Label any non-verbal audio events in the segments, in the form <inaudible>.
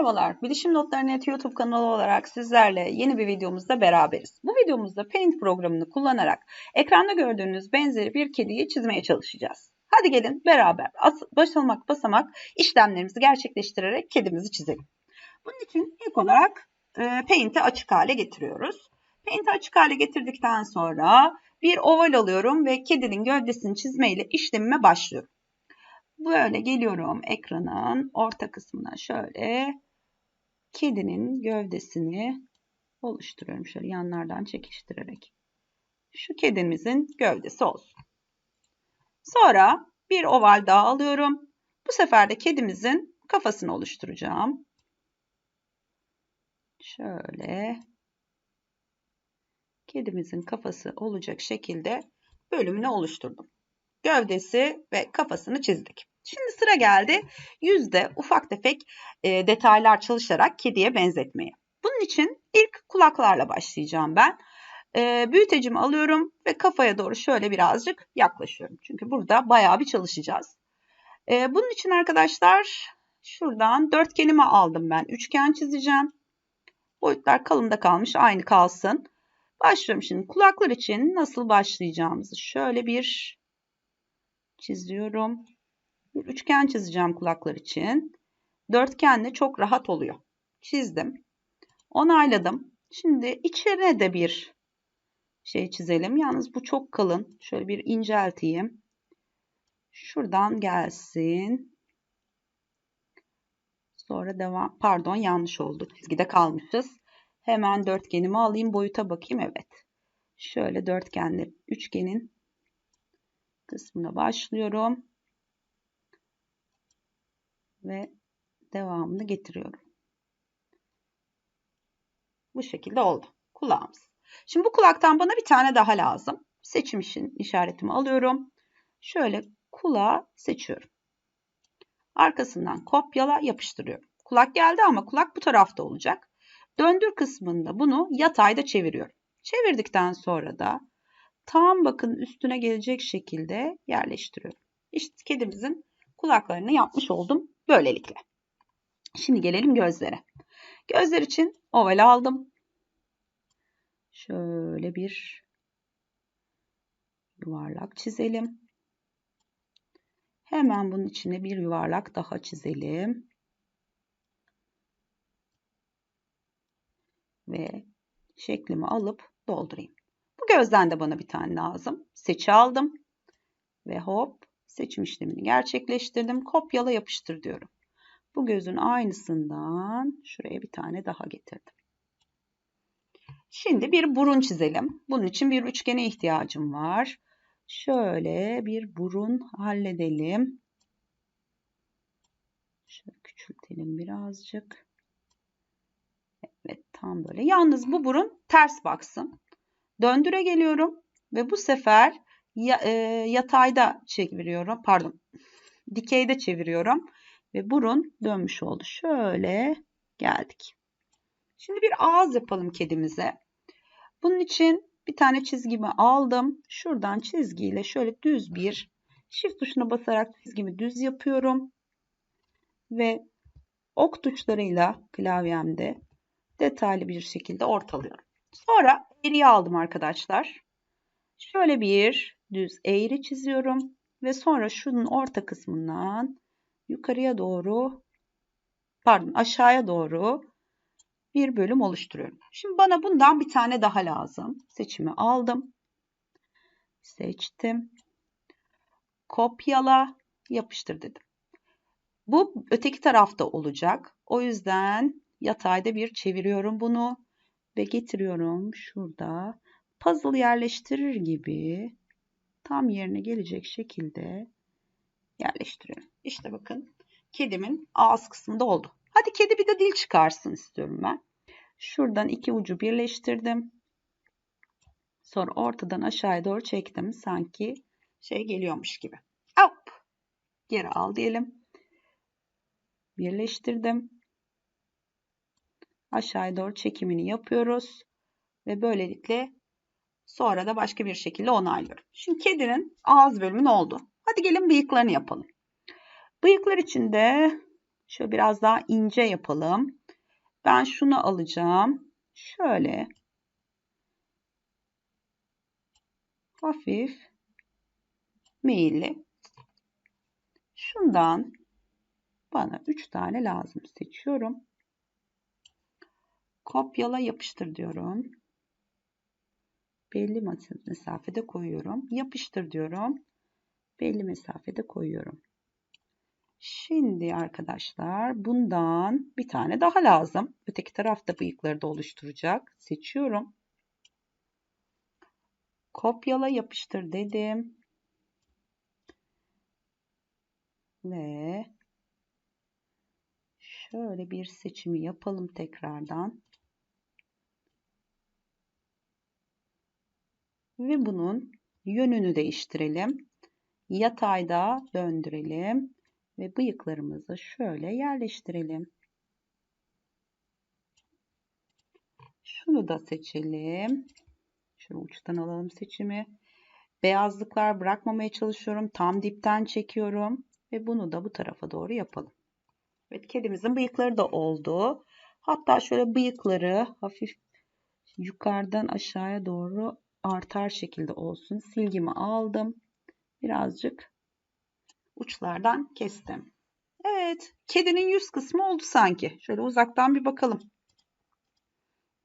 Merhabalar, Bilişim Notları Net YouTube kanalı olarak sizlerle yeni bir videomuzda beraberiz. Bu videomuzda Paint programını kullanarak ekranda gördüğünüz benzeri bir kediyi çizmeye çalışacağız. Hadi gelin beraber basamak basamak işlemlerimizi gerçekleştirerek kedimizi çizelim. Bunun için ilk olarak e, Paint'i açık hale getiriyoruz. Paint'i açık hale getirdikten sonra bir oval alıyorum ve kedinin gövdesini çizmeyle işlemime başlıyorum. Böyle geliyorum ekranın orta kısmına şöyle kedinin gövdesini oluşturuyorum. Şöyle yanlardan çekiştirerek. Şu kedimizin gövdesi olsun. Sonra bir oval daha alıyorum. Bu sefer de kedimizin kafasını oluşturacağım. Şöyle kedimizin kafası olacak şekilde bölümünü oluşturdum. Gövdesi ve kafasını çizdik. Şimdi sıra geldi yüzde ufak tefek e, detaylar çalışarak kediye benzetmeye. Bunun için ilk kulaklarla başlayacağım ben. E, büyütecimi alıyorum ve kafaya doğru şöyle birazcık yaklaşıyorum. Çünkü burada bayağı bir çalışacağız. E, bunun için arkadaşlar şuradan dörtgenimi aldım ben. Üçgen çizeceğim. Boyutlar kalında kalmış aynı kalsın. Başlıyorum şimdi kulaklar için nasıl başlayacağımızı şöyle bir çiziyorum. Bir üçgen çizeceğim kulaklar için. Dörtgenle çok rahat oluyor. Çizdim. Onayladım. Şimdi içerine de bir şey çizelim. Yalnız bu çok kalın. Şöyle bir incelteyim. Şuradan gelsin. Sonra devam. Pardon yanlış oldu. Çizgide kalmışız. Hemen dörtgenimi alayım. Boyuta bakayım. Evet. Şöyle dörtgenli üçgenin kısmına başlıyorum ve devamını getiriyorum. Bu şekilde oldu. Kulağımız. Şimdi bu kulaktan bana bir tane daha lazım. Seçim için işaretimi alıyorum. Şöyle kulağı seçiyorum. Arkasından kopyala yapıştırıyorum. Kulak geldi ama kulak bu tarafta olacak. Döndür kısmında bunu yatayda çeviriyorum. Çevirdikten sonra da tam bakın üstüne gelecek şekilde yerleştiriyorum. İşte kedimizin kulaklarını yapmış oldum böylelikle. Şimdi gelelim gözlere. Gözler için oval aldım. Şöyle bir yuvarlak çizelim. Hemen bunun içine bir yuvarlak daha çizelim. Ve şeklimi alıp doldurayım. Bu gözden de bana bir tane lazım. Seçi aldım. Ve hop seçim işlemini gerçekleştirdim. Kopyala yapıştır diyorum. Bu gözün aynısından şuraya bir tane daha getirdim. Şimdi bir burun çizelim. Bunun için bir üçgene ihtiyacım var. Şöyle bir burun halledelim. Şöyle küçültelim birazcık. Evet tam böyle. Yalnız bu burun ters baksın. Döndüre geliyorum ve bu sefer e, yatayda çeviriyorum. Pardon. Dikeyde çeviriyorum. Ve burun dönmüş oldu. Şöyle geldik. Şimdi bir ağız yapalım kedimize. Bunun için bir tane çizgimi aldım. Şuradan çizgiyle şöyle düz bir shift tuşuna basarak çizgimi düz yapıyorum. Ve ok tuşlarıyla klavyemde detaylı bir şekilde ortalıyorum. Sonra eğriyi aldım arkadaşlar. Şöyle bir düz eğri çiziyorum ve sonra şunun orta kısmından yukarıya doğru pardon aşağıya doğru bir bölüm oluşturuyorum. Şimdi bana bundan bir tane daha lazım. Seçimi aldım. Seçtim. Kopyala, yapıştır dedim. Bu öteki tarafta olacak. O yüzden yatayda bir çeviriyorum bunu ve getiriyorum şurada puzzle yerleştirir gibi tam yerine gelecek şekilde yerleştiriyorum. İşte bakın kedimin ağız kısmında oldu. Hadi kedi bir de dil çıkarsın istiyorum ben. Şuradan iki ucu birleştirdim. Sonra ortadan aşağıya doğru çektim. Sanki şey geliyormuş gibi. Hop. Geri al diyelim. Birleştirdim. Aşağıya doğru çekimini yapıyoruz. Ve böylelikle sonra da başka bir şekilde onaylıyorum. Şimdi kedinin ağız bölümü ne oldu? Hadi gelin bıyıklarını yapalım. Bıyıklar için de Şöyle biraz daha ince yapalım. Ben şunu alacağım. Şöyle hafif meyilli. Şundan bana 3 tane lazım. Seçiyorum. Kopyala yapıştır diyorum. Belli mesafede koyuyorum. Yapıştır diyorum. Belli mesafede koyuyorum. Şimdi arkadaşlar bundan bir tane daha lazım. Öteki tarafta bıyıkları da oluşturacak. Seçiyorum. Kopyala yapıştır dedim. Ve şöyle bir seçimi yapalım tekrardan. Ve bunun yönünü değiştirelim. Yatayda döndürelim ve bıyıklarımızı şöyle yerleştirelim. Şunu da seçelim. Şöyle uçtan alalım seçimi. Beyazlıklar bırakmamaya çalışıyorum. Tam dipten çekiyorum. Ve bunu da bu tarafa doğru yapalım. Evet kedimizin bıyıkları da oldu. Hatta şöyle bıyıkları hafif yukarıdan aşağıya doğru artar şekilde olsun. Silgimi aldım. Birazcık uçlardan kestim. Evet, kedinin yüz kısmı oldu sanki. Şöyle uzaktan bir bakalım.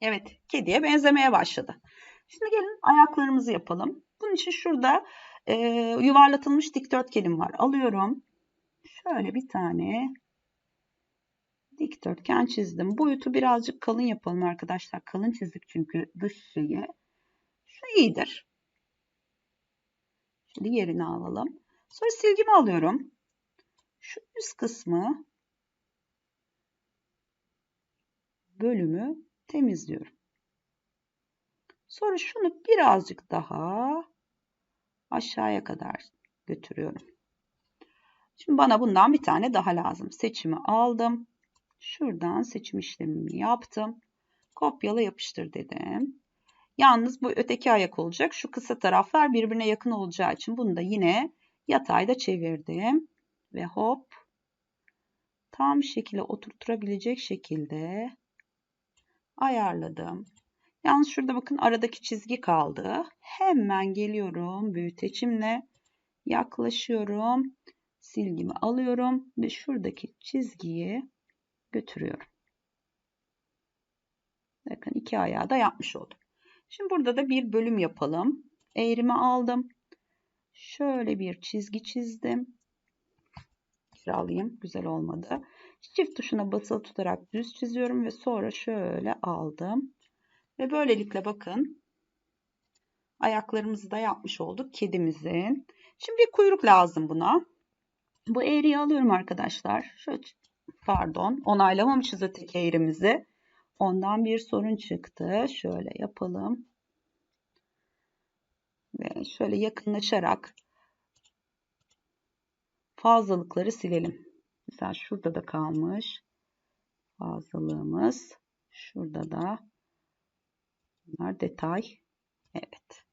Evet, kediye benzemeye başladı. Şimdi gelin ayaklarımızı yapalım. Bunun için şurada e, yuvarlatılmış dikdörtgenim var. Alıyorum. Şöyle bir tane dikdörtgen çizdim. Boyutu birazcık kalın yapalım arkadaşlar. Kalın çizdik çünkü dış şeyi. İyidir. Şimdi yerini alalım. Sonra silgimi alıyorum. Şu üst kısmı bölümü temizliyorum. Sonra şunu birazcık daha aşağıya kadar götürüyorum. Şimdi bana bundan bir tane daha lazım. Seçimi aldım. Şuradan seçim işlemimi yaptım. Kopyala yapıştır dedim. Yalnız bu öteki ayak olacak. Şu kısa taraflar birbirine yakın olacağı için bunu da yine yatayda çevirdim. Ve hop tam şekilde oturturabilecek şekilde ayarladım. Yalnız şurada bakın aradaki çizgi kaldı. Hemen geliyorum büyüteçimle yaklaşıyorum. Silgimi alıyorum ve şuradaki çizgiyi götürüyorum. Bakın iki ayağı da yapmış oldum. Şimdi burada da bir bölüm yapalım. Eğrimi aldım. Şöyle bir çizgi çizdim. Kiralayayım. Güzel olmadı. Çift tuşuna basılı tutarak düz çiziyorum ve sonra şöyle aldım. Ve böylelikle bakın ayaklarımızı da yapmış olduk kedimizin. Şimdi bir kuyruk lazım buna. Bu eğriyi alıyorum arkadaşlar. Şöyle, pardon onaylamamışız öteki eğrimizi. Ondan bir sorun çıktı. Şöyle yapalım. Ve şöyle yakınlaşarak fazlalıkları silelim. Mesela şurada da kalmış fazlalığımız. Şurada da bunlar detay. Evet.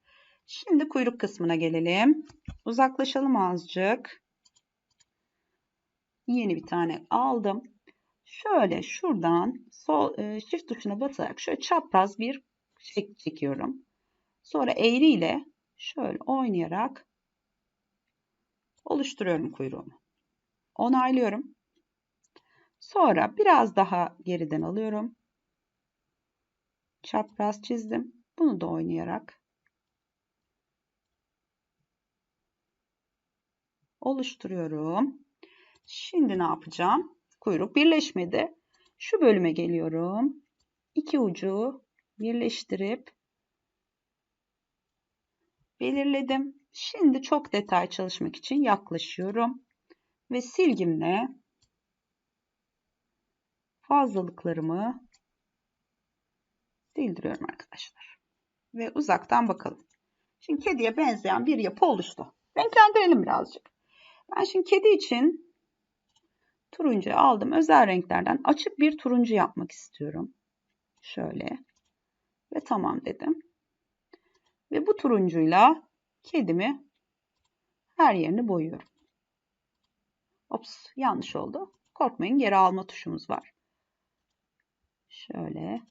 Şimdi kuyruk kısmına gelelim. Uzaklaşalım azıcık. Yeni bir tane aldım. Şöyle şuradan sol e, shift tuşuna basarak şöyle çapraz bir şekil çekiyorum. Sonra eğri ile şöyle oynayarak oluşturuyorum kuyruğumu. Onaylıyorum. Sonra biraz daha geriden alıyorum. Çapraz çizdim. Bunu da oynayarak oluşturuyorum. Şimdi ne yapacağım? Kuyruk birleşmedi. Şu bölüme geliyorum. İki ucu birleştirip belirledim. Şimdi çok detay çalışmak için yaklaşıyorum ve silgimle fazlalıklarımı sildiriyorum arkadaşlar. Ve uzaktan bakalım. Şimdi kediye benzeyen bir yapı oluştu. Renklendirelim birazcık. Ben şimdi kedi için turuncu aldım. Özel renklerden açık bir turuncu yapmak istiyorum. Şöyle. Ve tamam dedim. Ve bu turuncuyla kedimi her yerini boyuyorum. Ops yanlış oldu. Korkmayın geri alma tuşumuz var. Şöyle.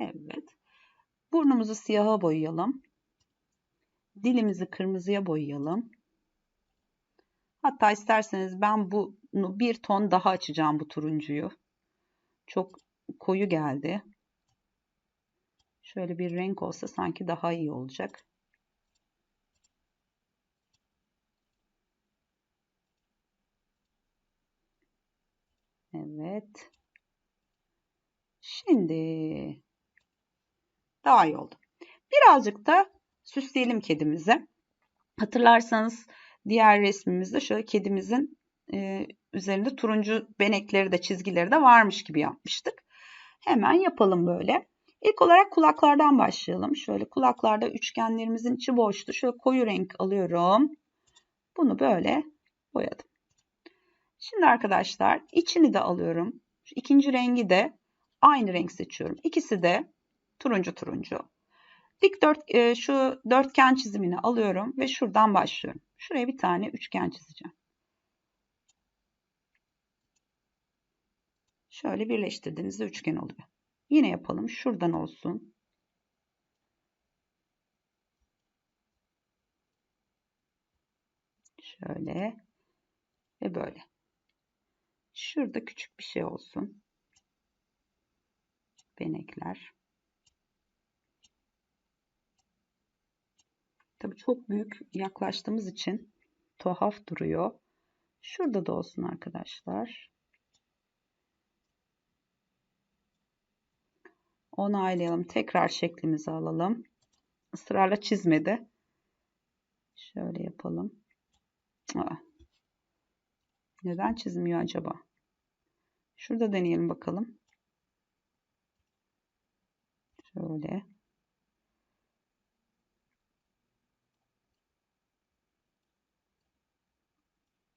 Evet. Burnumuzu siyaha boyayalım. Dilimizi kırmızıya boyayalım. Hatta isterseniz ben bunu bir ton daha açacağım bu turuncuyu. Çok koyu geldi. Şöyle bir renk olsa sanki daha iyi olacak. Evet. Şimdi daha iyi oldu. Birazcık da süsleyelim kedimizi. Hatırlarsanız diğer resmimizde şöyle kedimizin e, üzerinde turuncu benekleri de çizgileri de varmış gibi yapmıştık. Hemen yapalım böyle. İlk olarak kulaklardan başlayalım. Şöyle kulaklarda üçgenlerimizin içi boştu. Şöyle koyu renk alıyorum. Bunu böyle boyadım. Şimdi arkadaşlar içini de alıyorum. Şu ikinci rengi de aynı renk seçiyorum. İkisi de turuncu turuncu. Dik dört, e, şu dörtgen çizimini alıyorum ve şuradan başlıyorum. Şuraya bir tane üçgen çizeceğim. Şöyle birleştirdiğinizde üçgen oluyor. Yine yapalım. Şuradan olsun. Şöyle ve böyle. Şurada küçük bir şey olsun. Benekler. Tabii çok büyük yaklaştığımız için tuhaf duruyor. Şurada da olsun arkadaşlar. Onaylayalım. Tekrar şeklimizi alalım. Israrla çizmedi. Şöyle yapalım. Aa. Neden çizmiyor acaba? Şurada deneyelim bakalım. Şöyle.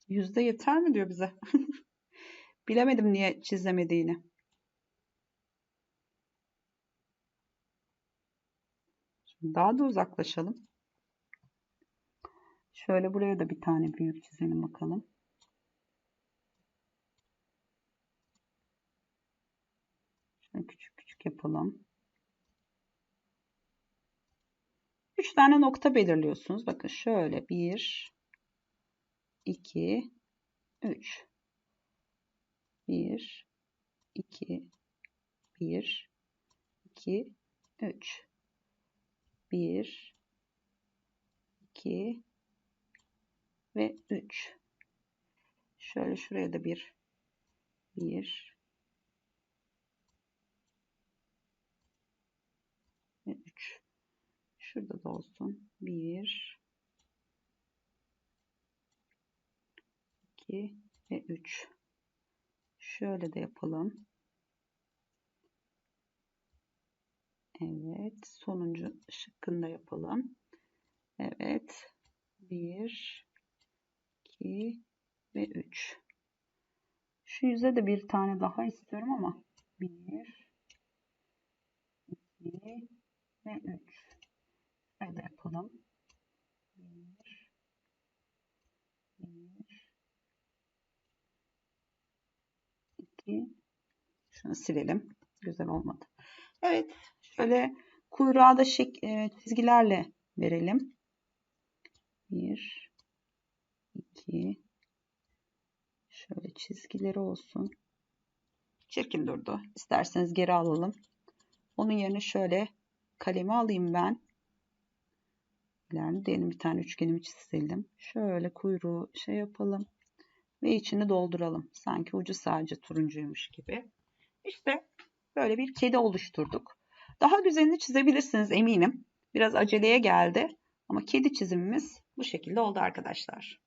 Yüzde yeter mi diyor bize. <laughs> Bilemedim niye çizemediğini. Şimdi daha da uzaklaşalım. Şöyle buraya da bir tane büyük çizelim bakalım. Şöyle küçük küçük yapalım. Üç tane nokta belirliyorsunuz. Bakın şöyle bir, 2 3 1 2 1 2 3 1 2 ve 3 şöyle şuraya da bir 1 ve 3 şurada da olsun. 1 2 ve 3. Şöyle de yapalım. Evet. Sonuncu şıkkını da yapalım. Evet. 1 2 ve 3. Şu yüze de bir tane daha istiyorum ama 1 2 ve 3. Şöyle yapalım. 2 şunu silelim. Güzel olmadı. Evet. Şöyle kuyruğa da şek e, çizgilerle verelim. 1 2 şöyle çizgileri olsun. Çirkin durdu. İsterseniz geri alalım. Onun yerine şöyle kalemi alayım ben. Yani diyelim bir tane üçgenimi çizelim. Şöyle kuyruğu şey yapalım ve içini dolduralım. Sanki ucu sadece turuncuymuş gibi. İşte böyle bir kedi oluşturduk. Daha güzelini çizebilirsiniz eminim. Biraz aceleye geldi ama kedi çizimimiz bu şekilde oldu arkadaşlar.